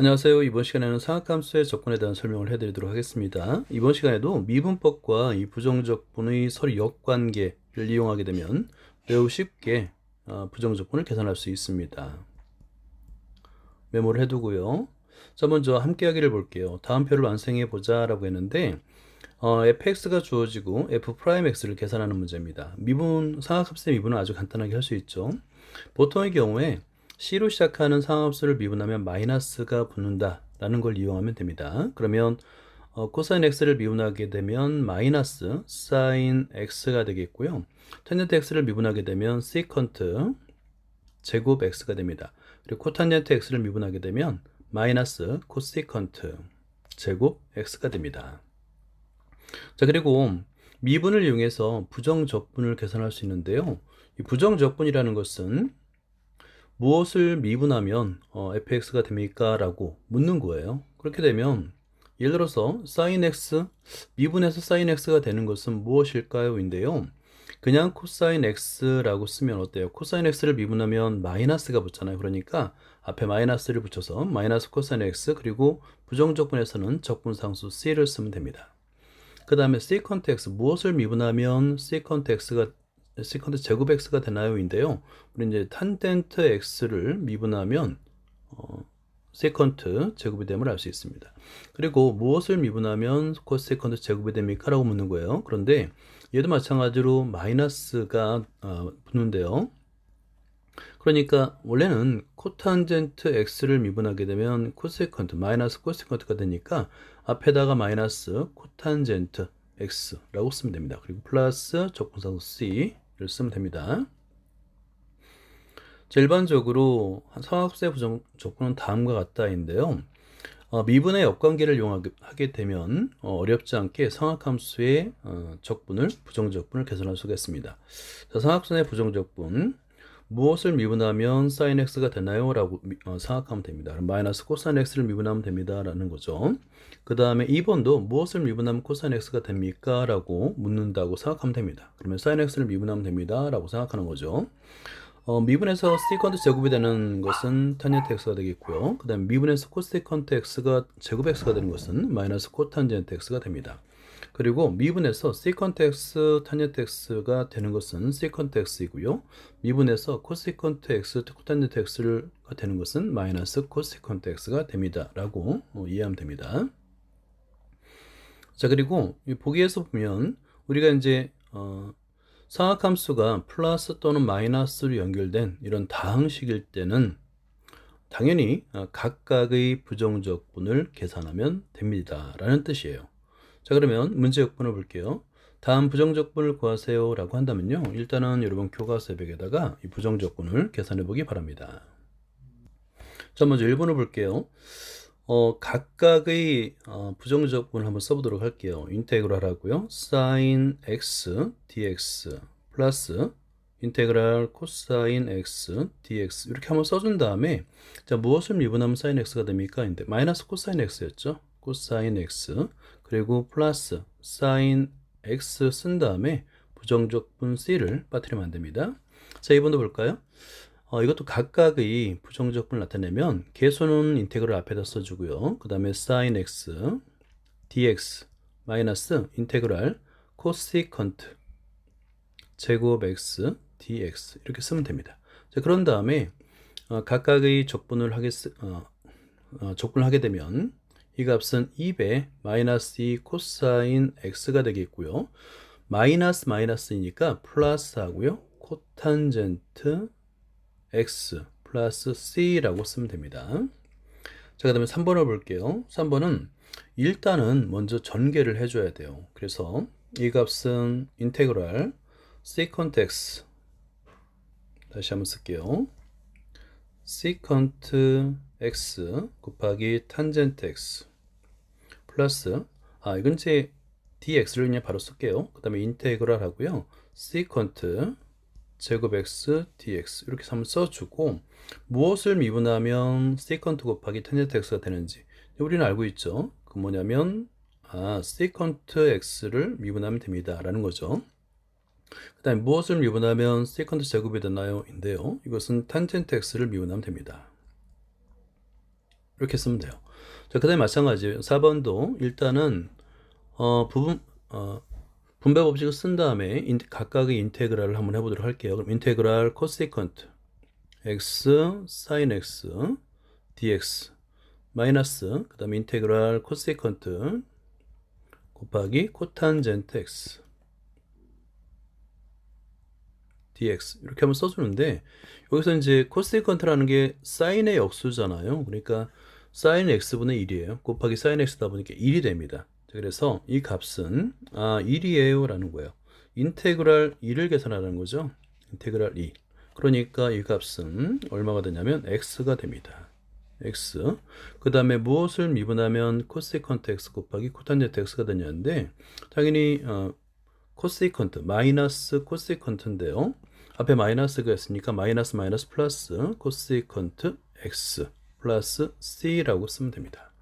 안녕하세요. 이번 시간에는 상학함수의 접근에 대한 설명을 해드리도록 하겠습니다. 이번 시간에도 미분법과 이 부정적분의 서로 역관계를 이용하게 되면 매우 쉽게 어, 부정적분을 계산할 수 있습니다. 메모를 해두고요. 자, 먼저 함께하기를 볼게요. 다음 표를 완성해 보자라고 했는데 어, fx가 주어지고 f'x를 계산하는 문제입니다. 미분 상학합수의 미분은 아주 간단하게 할 수 있죠. 보통의 경우에 C로 시작하는 상합수를 미분하면 마이너스가 붙는다 라는 걸 이용하면 됩니다. 그러면 어, 코사인 x를 미분하게 되면 마이너스 사인 x가 되겠고요. 탄젠트 x를 미분하게 되면 세컨트 제곱 x가 됩니다. 그리고 코탄젠트 x를 미분하게 되면 마이너스 코세컨트 제곱 x가 됩니다. 자 그리고 미분을 이용해서 부정적분을 계산할 수 있는데요. 이 부정적분이라는 것은 무엇을 미분하면 어, fx가 됩니까? 라고 묻는 거예요. 그렇게 되면 예를 들어서 sin x 미분해서 sin x가 되는 것은 무엇일까요? 인데요. 그냥 코사인 x라고 쓰면 어때요? 코사인 x를 미분하면 마이너스가 붙잖아요. 그러니까 앞에 마이너스를 붙여서 마이너스 코사인 x 그리고 부정적분에서는 적분상수 c를 쓰면 됩니다. 그 다음에 세컨트 x 무엇을 미분하면 세컨트 x가 세컨드 제곱 x가 되나요?인데요. 우리 이제 탄젠트 x를 미분하면 어, 세컨트 제곱이 됨을 알 수 있습니다. 그리고 무엇을 미분하면 코세컨트 제곱이 됩니까? 라고 묻는 거예요. 그런데 얘도 마찬가지로 마이너스가 어, 붙는데요. 그러니까 원래는 코탄젠트 x를 미분하게 되면 코세컨트 마이너스 코세컨트가 되니까 앞에다가 마이너스 코탄젠트 x라고 쓰면 됩니다. 그리고 플러스 적분상수 c를 쓰면 됩니다. 자, 일반적으로 상학수의 부정 조건은 다음과 같다인데요. 어, 미분의 역관계를 이용하게 되면 어, 렵지 않게 상학함수의 어, 적분을 부정적분을 계산할 수가 있습니다. 자, 상학순의 부정적분 무엇을 미분하면 sin x가 되나요? 라고 어, 생각하면 됩니다. 마이너스 코사인 x를 미분하면 됩니다. 라는 거죠. 그 다음에 2번도 무엇을 미분하면 코사인 x가 됩니까? 라고 묻는다고 생각하면 됩니다. 그러면 sin x를 미분하면 됩니다. 라고 생각하는 거죠. 어, 미분에서 세컨트 제곱이 되는 것은 탄젠트 x가 되겠고요. 그 다음에 미분에서 코세컨트 x가 제곱 x가 되는 것은 마이너스 코탄젠트 x가 됩니다. 그리고 미분에서 세컨트 탄젠트 x가 되는 것은 세컨트 x이고요. 미분에서 코세컨트 x 코탄젠트 x가 되는 것은 마이너스 코세컨트 x가 됩니다. 라고 어, 이해하면 됩니다. 자 그리고 보기에서 보면 우리가 이제 어, 상학함수가 플러스 또는 마이너스로 연결된 이런 다항식일 때는 당연히 어, 각각의 부정적분을 계산하면 됩니다. 라는 뜻이에요. 자 그러면 문제 역분을 볼게요. 다음 부정적분을 구하세요 라고 한다면요. 일단은 여러분 교과서백에다가 이 부정적분을 계산해 보기 바랍니다. 자 먼저 1번을 볼게요. 어, 각각의 어, 부정적분을 한번 써보도록 할게요. 인테그랄 하고요. sin x dx 플러스 인테그랄 코사인 x dx 이렇게 한번 써준 다음에 자 무엇을 미분하면 sin x가 됩니까? 인데 마이너스 코사인 x였죠. 코사인 x 그리고 플러스 사인 x 쓴 다음에 부정적분 c를 빠뜨리면 안 됩니다. 자, 이번도 볼까요? 어, 이것도 각각의 부정적분을 나타내면 개수는 인테그럴 앞에다 써주고요. 그 다음에 sin x dx 마이너스 인테그랄 코시컨트 제곱 x dx 이렇게 쓰면 됩니다. 자, 그런 다음에 어, 각각의 적분을 하겠 어, 어, 적분을 하게 되면 이 값은 2배 마이너스 2 코사인 x가 되겠고요. 마이너스 마이너스이니까 플러스 하고요. 코탄젠트 x 플러스 c라고 쓰면 됩니다. 자, 그 다음에 3번을 볼게요. 3번은 일단은 먼저 전개를 해줘야 돼요. 그래서 이 값은 인테그랄 secant x 다시 한번 쓸게요. secant x 곱하기 탄젠트 x 플러스 아 이건 제 dx를 그냥 바로 쓸게요. 그 다음에 인테그랄 하고요. secant 제곱 x dx 이렇게 한번 써주고 무엇을 미분하면 secant 곱하기 탄젠트 x가 되는지 우리는 알고 있죠. 그 뭐냐면 아 secant x를 미분하면 됩니다. 라는 거죠. 그 다음에 무엇을 미분하면 secant 제곱이 되나요? 인데요. 이것은 탄젠트 x를 미분하면 됩니다. 이렇게 쓰면 돼요. 자, 그 다음에 마찬가지 4번도 일단은 어, 부분 어, 분배 법칙을 쓴 다음에 인, 각각의 인테그랄을 한번 해보도록 할게요. 그럼 인테그랄 코세컨트 x sin x dx 마이너스 그 다음에 인테그랄 코세컨트 곱하기 코탄젠트 x dx 이렇게 한번 써주는데 여기서 이제 코세컨트라는 게 사인의 역수잖아요. 그러니까 사인 x분의 1이에요. 곱하기 사인 x다 보니까 1이 됩니다. 자, 그래서 이 값은 아 1이에요 라는 거예요. 인테그랄 2를 계산하는 거죠. 인테그랄 2. 그러니까 이 값은 얼마가 되냐면 x가 됩니다. x. 그 다음에 무엇을 미분하면 코세컨트 x 곱하기 코탄젠트 x가 되냐는데 당연히 어, 코세컨트 마이너스 코세컨트인데요. 앞에 마이너스가 있으니까 마이너스 마이너스 플러스 코세컨트 x 플러스 c라고 쓰면 됩니다.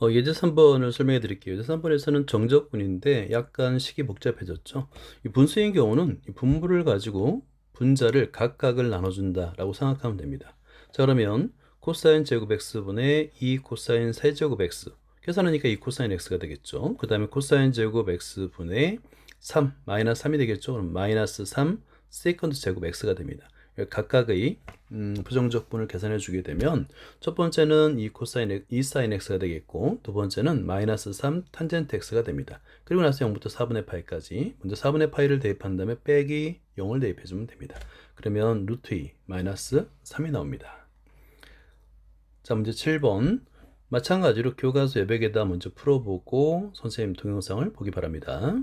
어, 예제 3번을 설명해 드릴게요. 예제 3번에서는 정적분인데 약간 식이 복잡해졌죠. 이 분수인 경우는 이 분모를 가지고 분자를 각각을 나눠준다라고 생각하면 됩니다. 자 그러면 코사인 제곱 x분의 2 코사인 세제곱 x 계산하니까 2 코사인 x가 되겠죠. 그 다음에 코사인 제곱 x분의 3 마이너스 3이 되겠죠. 그럼 마이너스 3 세컨드 제곱 x가 됩니다. 각각의 음, 부정적분을 계산해 주게 되면 첫 번째는 2 코사인 2 사인 x가 되겠고 두 번째는 마이너스 3 탄젠트 x가 됩니다. 그리고 나서 0부터 4분의 파이까지 먼저 4분의 파이를 대입한 다음에 빼기 0을 대입해 주면 됩니다. 그러면 루트 2 마이너스 3이 나옵니다. 자 문제 7번 마찬가지로 교과서 외백에다 먼저 풀어보고 선생님 동영상을 보기 바랍니다.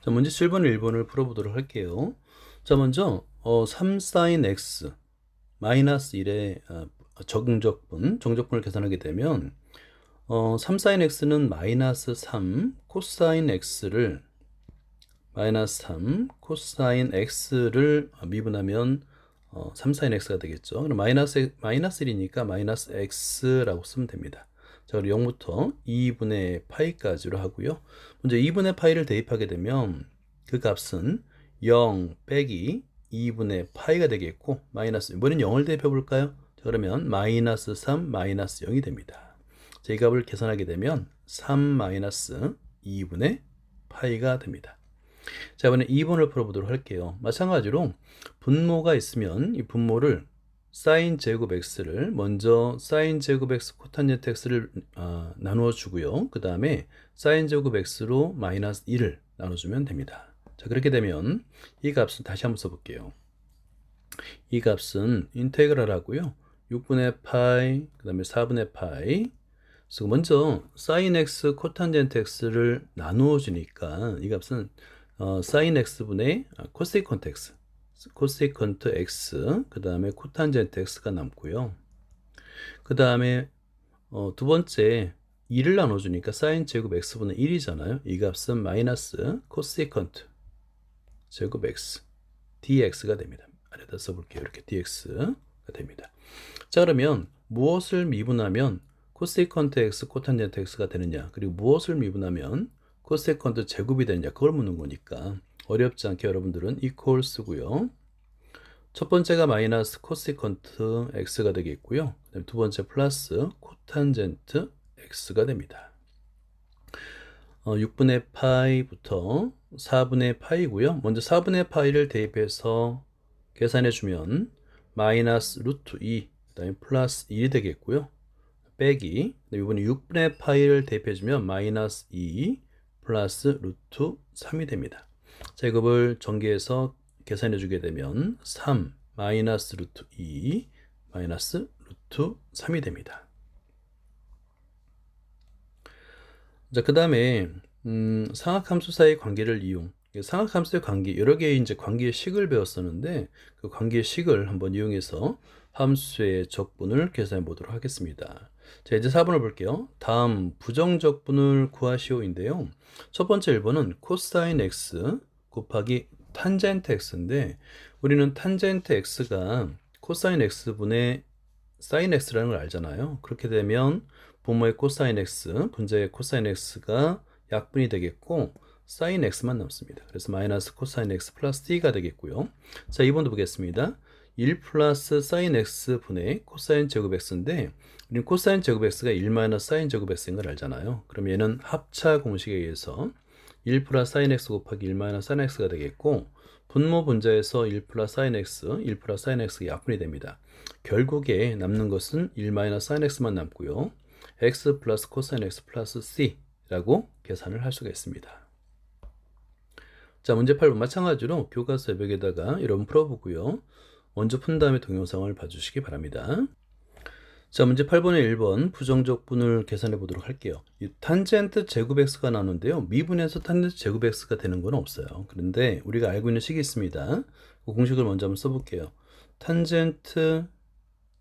자 문제 7번 1번을 풀어보도록 할게요. 자 먼저 어, 3 sin x 마이너스 1의 어, 정적분, 정적분을 계산하게 되면 어, 3 sin x는 마이너스 3 코사인 x를 마이너스 3 코사인 x를 미분하면 어, 3 sin x가 되겠죠. 그럼 마이너스 마이너스 1이니까 마이너스 x라고 쓰면 됩니다. 자, 그리고 0부터 2분의 파이까지로 하고요. 먼저 2분의 파이를 대입하게 되면 그 값은 0 빼기 2분의 파이가 되겠고 마이너스 이번엔 0을 대입해 볼까요? 자, 그러면 마이너스 3 마이너스 0이 됩니다. 자, 이 값을 계산하게 되면 3 마이너스 2분의 파이가 됩니다. 자, 이번에 2번을 풀어보도록 할게요. 마찬가지로 분모가 있으면 이 분모를 사인 제곱 x를 먼저 사인 제곱 x 코탄젠트 x를 어, 나누어 주고요. 그 다음에 사인 제곱 x로 마이너스 1을 나눠주면 됩니다. 자 그렇게 되면 이 값은 다시 한번 써볼게요. 이 값은 인테그랄 하고요. 6분의 파이, 그 다음에 4분의 파이. 그래서 먼저 사인 x 코탄젠트 x를 나누어 주니까 이 값은 어, 사인 x분의 코세컨트 x, 코세컨트 x, 그 다음에 코탄젠트 x가 남고요. 그 다음에 어, 두 번째 2를 나눠주니까 사인 제곱 x분의 1이잖아요. 이 값은 마이너스 코세컨트 제곱 x dx가 됩니다. 아래다 써볼게요. 이렇게 dx가 됩니다. 자 그러면 무엇을 미분하면 코세컨트 x 코탄젠트 x가 되느냐 그리고 무엇을 미분하면 코세컨트 제곱이 되느냐 그걸 묻는 거니까 어렵지 않게 여러분들은 이퀄 쓰고요. 첫 번째가 마이너스 코세컨트 x가 되겠고요. 두 번째 플러스 코탄젠트 x가 됩니다. 어, 6분의 파이부터 4분의 파이고요. 먼저 4분의 파이를 대입해서 계산해 주면 마이너스 루트 2, 그 다음에 플러스 1이 되겠고요. 빼기 이번에 6분의 파이를 대입해 주면 마이너스 2 플러스 루트 3이 됩니다. 자, 이걸 전개해서 계산해 주게 되면 3 마이너스 루트 2 마이너스 루트 3이 됩니다. 자, 그 다음에, 음, 상학함수 사이의 관계를 이용. 상학함수의 관계, 여러 개의 이제 관계의 식을 배웠었는데, 그 관계의 식을 한번 이용해서 함수의 적분을 계산해 보도록 하겠습니다. 자, 이제 4번을 볼게요. 다음 부정적분을 구하시오인데요. 첫 번째 1번은 코사인 x 곱하기 탄젠트 x인데, 우리는 탄젠트 x가 코사인 x분의 사인 x라는 걸 알잖아요. 그렇게 되면 분모의 코사인 x, 분자의 코사인 x가 약분이 되겠고 사인 x만 남습니다. 그래서 마이너스 코사인 x 플러스 t가 되겠고요. 자, 2번도 보겠습니다. 1 플러스 사인 x 분의 코사인 제곱 x인데 우리는 코사인 제곱 x가 1 마이너스 사인 제곱 x인 걸 알잖아요. 그럼 얘는 합차 공식에 의해서 1 플러스 사인 x 곱하기 1 마이너스 사인 x가 되겠고 분모 분자에서 1 플러스 사인 x, 1 플러스 사인 x가 약분이 됩니다. 결국에 남는 것은 1 마이너스 사인 x만 남고요. x 플러스 코사인 x 플러스 c 라고 계산을 할 수가 있습니다. 자, 문제 8번 마찬가지로 교과서 외벽에다가 여러분 풀어보고요. 먼저 푼 다음에 동영상을 봐주시기 바랍니다. 자, 문제 8번에 1번 부정적 분을 계산해 보도록 할게요. 이 탄젠트 제곱 x가 나오는데요. 미분에서 탄젠트 제곱 x가 되는 건 없어요. 그런데 우리가 알고 있는 식이 있습니다. 그 공식을 먼저 한번 써볼게요. 탄젠트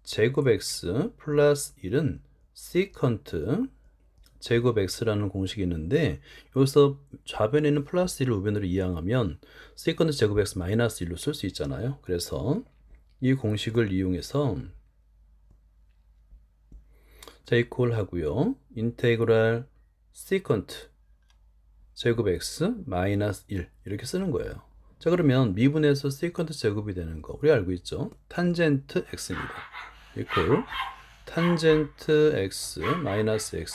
제곱 x 플러스 1은 시컨트 제곱 x라는 공식이 있는데 여기서 좌변에 있는 플러스 1을 우변으로 이항하면 시컨트 제곱 x 마이너스 1로 쓸 수 있잖아요. 그래서 이 공식을 이용해서 자 이퀄 하고요. 인테그랄 시컨트 제곱 x 마이너스 1 이렇게 쓰는 거예요. 자 그러면 미분에서 시컨트 제곱이 되는 거 우리 알고 있죠? 탄젠트 x입니다. 이퀄 탄젠트 x 마이너스 x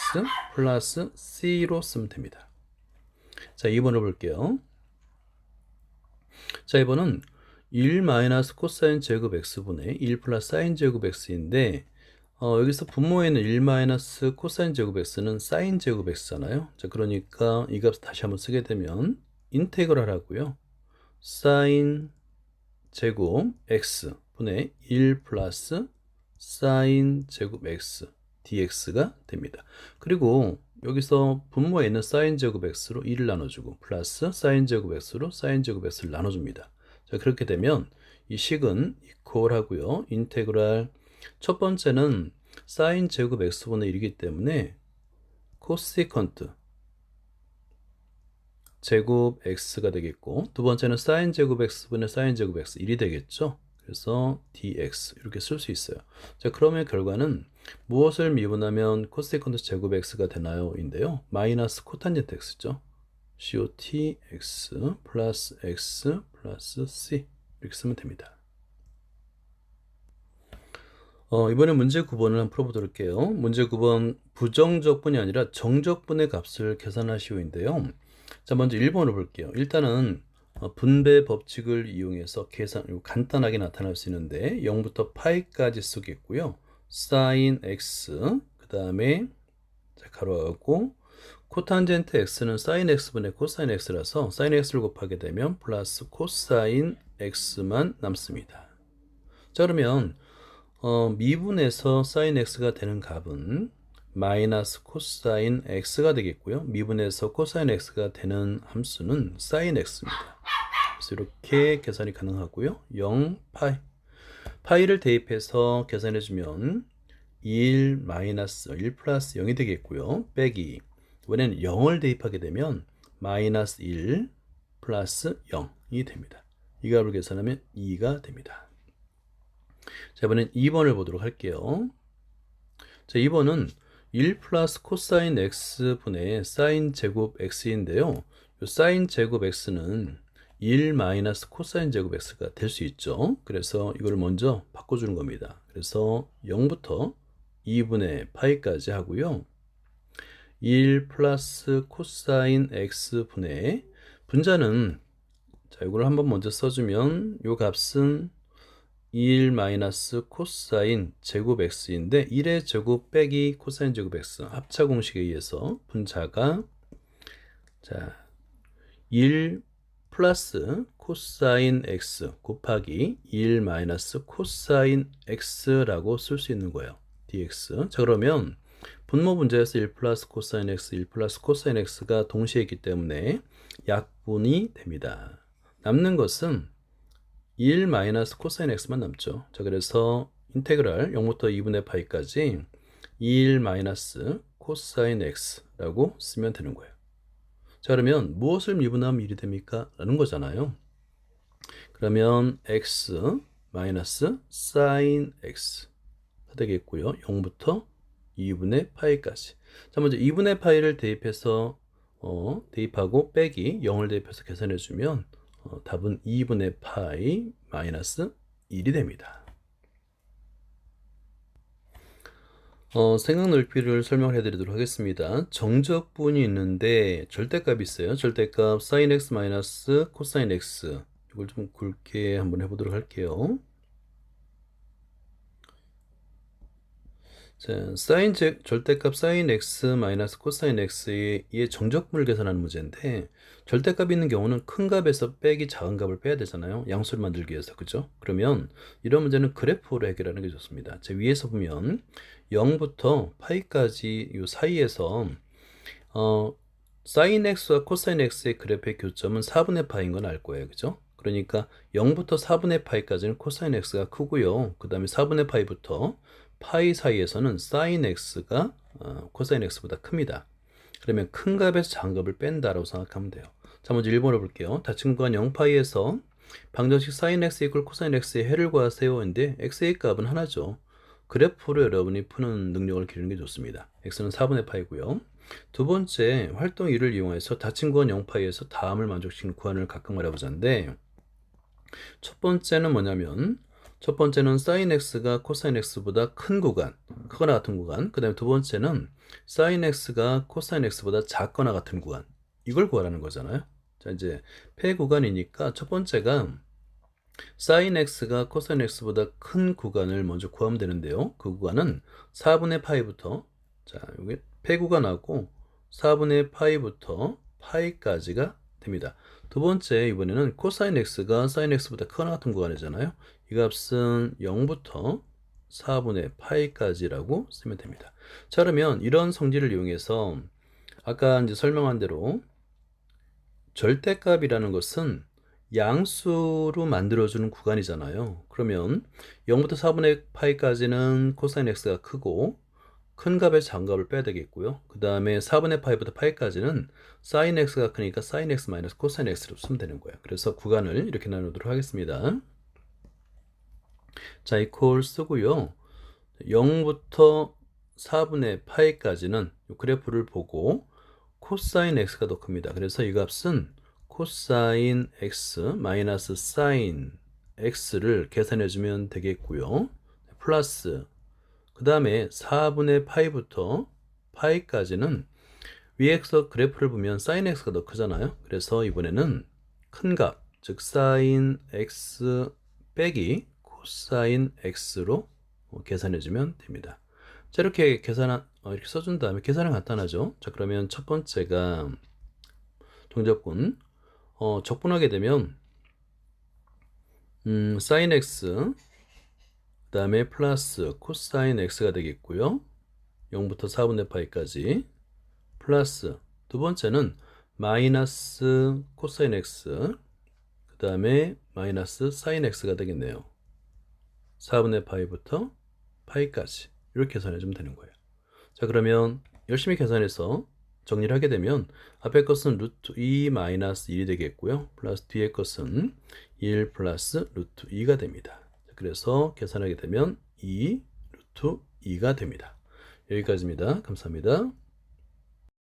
플러스 c로 쓰면 됩니다. 자 2번을 볼게요. 자 이번은 1 마이너스 코사인 제곱 x분의 1 플러스 사인 제곱 x인데 어, 여기서 분모에는 1 마이너스 코사인 제곱 x는 사인 제곱 x잖아요. 자, 그러니까 이값 다시 한번 쓰게 되면 인테그랄 하고요. 사인 제곱 x 분의 1 플러스 사인 제곱 x dx가 됩니다. 그리고 여기서 분모에 있는 사인 제곱 x로 1을 나눠주고 플러스 사인 제곱 x로 사인 제곱 x를 나눠줍니다. 자, 그렇게 되면 이 식은 이퀄 하고요. 인테그랄 첫 번째는 사인 제곱 x분의 1이기 때문에 코시컨트 제곱 x가 되겠고 두 번째는 사인 제곱 x분의 사인 제곱 x 1이 되겠죠. 그래서 dx 이렇게 쓸 수 있어요. 자 그러면 결과는 무엇을 미분하면 코시컨트 제곱 x가 되나요? 인데요. 마이너스 코탄젠트 x죠. cot x 플러스 x 플러스 c 이렇게 쓰면 됩니다. 어, 이번에 문제 9번을 한번 풀어보도록 할게요. 문제 9번 부정적분이 아니라 정적분의 값을 계산하시오인데요. 자, 먼저 1번을 볼게요. 일단은 어, 분배 법칙을 이용해서 계산 간단하게 나타날 수 있는데 0부터 파이까지 쓰겠고요. 사인 x 그 다음에 가로하고 코탄젠트 x는 사인 x분의 코사인 x라서 사인 x를 곱하게 되면 플러스 코사인 x만 남습니다. 자 그러면 어, 미분에서 사인 x가 되는 값은 마이너스 코사인 x가 되겠고요. 미분에서 코사인 x가 되는 함수는 사인 x입니다. 그래서 이렇게 계산이 가능하고요. 0 파이 파이를 대입해서 계산해 주면 1 마이너스 1 플러스 0이 되겠고요. 빼기 이번에는 0을 대입하게 되면 마이너스 1 플러스 0이 됩니다. 이 값을 계산하면 2가 됩니다. 자, 이번엔 2번을 보도록 할게요. 자, 2번은 1 플러스 코사인 x분의 사인 제곱 x인데요. 이 사인 제곱 x는 1 마이너스 코사인 제곱 x가 될 수 있죠. 그래서 이걸 먼저 바꿔주는 겁니다. 그래서 0부터 2분의 파이까지 하고요. 1 플러스 코사인 x분의 분자는 자 이걸 한번 먼저 써주면 이 값은 1 마이너스 코사인 제곱 x인데 1의 제곱 빼기 코사인 제곱 x 합차 공식에 의해서 분자가 자 1 플러스 코사인 x 곱하기 1 마이너스 코사인 x라고 쓸 수 있는 거예요. dx. 자 그러면 분모 분자에서 1 플러스 코사인 x, 1 플러스 코사인 x가 동시에 있기 때문에 약분이 됩니다. 남는 것은 1 마이너스 코사인 x만 남죠. 자, 그래서 인테그랄 0부터 2분의 파이까지 1 마이너스 코사인 x라고 쓰면 되는 거예요. 자, 그러면 무엇을 미분하면 1이 됩니까? 라는 거잖아요. 그러면 x 마이너스 사인 x가 되겠고요. 0부터 2분의 파이까지. 자, 먼저 2분의 파이를 대입해서 어, 대입하고 빼기 0을 대입해서 계산해 주면 어, 답은 2분의 파이 마이너스 1이 됩니다. 어, 생각 넓이를 설명해 드리도록 하겠습니다. 정적분이 있는데 절대값이 있어요. 절대값 sin x 마이너스 코사인 x 이걸 좀 굵게 한번 해보도록 할게요. 자, 사인 제, 절대값 사인 x 마이너스 코사인 x의 정적분을 계산하는 문제인데 절대값이 있는 경우는 큰 값에서 빼기 작은 값을 빼야 되잖아요. 양수를 만들기 위해서 그죠? 그러면 이런 문제는 그래프로 해결하는 게 좋습니다. 제 위에서 보면 0부터 파이까지 이 사이에서 어, 사인 x와 코사인 x의 그래프의 교점은 4분의 파인 건 알 거예요. 그죠? 그러니까 0부터 4분의 파이까지는 코사인 x가 크고요. 그 다음에 4분의 파이부터 파이 사이에서는 사인 x가 어, 코사인 x보다 큽니다. 그러면 큰 값에서 작은 값을 뺀다라고 생각하면 돼요. 자, 먼저 1번을 볼게요. 닫힌 구간 0파이에서 방정식 사인 x 이퀄 코사인 x의 해를 구하세요. 인데 x의 값은 하나죠. 그래프로 여러분이 푸는 능력을 기르는 게 좋습니다. x는 4분의 파이고요. 두 번째, 활동 1을 이용해서 닫힌 구간 0파이에서 다음을 만족시키는 구간을 각각 말해보자인데 첫 번째는 뭐냐면 첫 번째는 sin x가 코사인 x보다 큰 구간, 크거나 같은 구간. 그 다음에 두 번째는 sin x가 코사인 x보다 작거나 같은 구간. 이걸 구하라는 거잖아요. 자, 이제 폐 구간이니까 첫 번째가 sin x가 코사인 x보다 큰 구간을 먼저 구하면 되는데요. 그 구간은 4분의 파이부터 자, 여기 폐 구간하고 4분의 파이부터 파이까지가 됩니다. 두 번째 이번에는 코사인 x가 사인 x보다 크거나 같은 구간이잖아요. 이 값은 0부터 4분의 파이까지라고 쓰면 됩니다. 자, 그러면 이런 성질을 이용해서 아까 이제 설명한 대로 절대값이라는 것은 양수로 만들어주는 구간이잖아요. 그러면 0부터 4분의 파이까지는 코사인 x가 크고 큰 값의 작은 값을 빼야 되겠고요. 그 다음에 4분의 파이부터 파이까지는 사인 x가 크니까 사인 x 마이너스 코사인 x로 쓰면 되는 거예요. 그래서 구간을 이렇게 나누도록 하겠습니다. 자, 이퀄 쓰고요. 0부터 4분의 파이까지는 이 그래프를 보고 코사인 x가 더 큽니다. 그래서 이 값은 코사인 x 마이너스 사인 x를 계산해 주면 되겠고요. 플러스 그 다음에 4분의 파이부터 파이까지는 위에서 그래프를 보면 사인 x가 더 크잖아요. 그래서 이번에는 큰 값, 즉 사인 x 빼기 코사인 x로 계산해 주면 됩니다. 자, 이렇게 계산 어, 이렇게 써준 다음에 계산은 간단하죠. 자, 그러면 첫 번째가 동접분 어, 적분하게 되면 음, 사인 x 그 다음에 플러스 코사인 x가 되겠고요. 0부터 4분의 파이까지 플러스 두 번째는 마이너스 코사인 x 그 다음에 마이너스 사인 x가 되겠네요. 4분의 파이부터 파이까지 이렇게 계산해주면 되는 거예요. 자 그러면 열심히 계산해서 정리를 하게 되면 앞에 것은 루트 2 마이너스 1이 되겠고요. 플러스 뒤에 것은 1 플러스 루트 2가 됩니다. 그래서 계산하게 되면 2 루트 2가 됩니다. 여기까지입니다. 감사합니다.